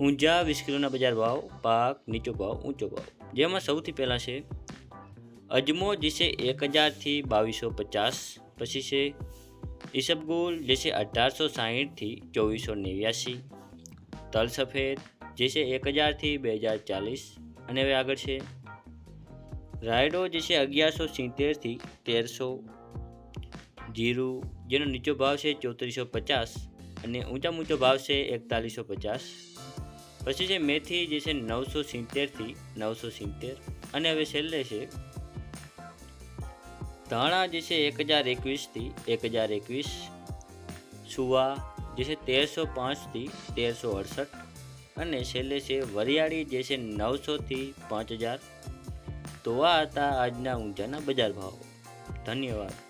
ઊંઝા વીસ કિલોના બજાર ભાવ, પાક, નીચો ભાવ, ઊંચો ભાવ. જેમાં સૌથી પહેલાં છે, અજમો જે છે એક હજારથી બાવીસો પચાસ, પછી છે ઈસબગુલ જે છે અઢારસો સાહીઠથી ચોવીસો નેવ્યાસી, તલ સફેદ જે છે એક હજારથી બે હજાર ચાલીસ, અને હવે આગળ છે, રાયડો જે છે અગિયારસો સિત્તેરથી તેરસો, જીરું જેનો નીચો ભાવ છે ચોત્રીસો પચાસ, અને ઊંચા ઊંચો ભાવ છે એકતાલીસો પચાસ પછી છે મેથી જે છે નવસો સિત્તેરથી નવસો સિત્તેર. અને હવે છેલ્લે છે ધાણા જે છે એક હજાર એકવીસથી એક હજાર એકવીસ. સુવા જે છે તેરસો પાંચથી તેરસો અડસઠ. અને છેલ્લે છે વરિયાળી જે છે નવસોથી પાંચ હજાર. તો આ હતા આજના ઊંચાના બજાર ભાવો. ધન્યવાદ.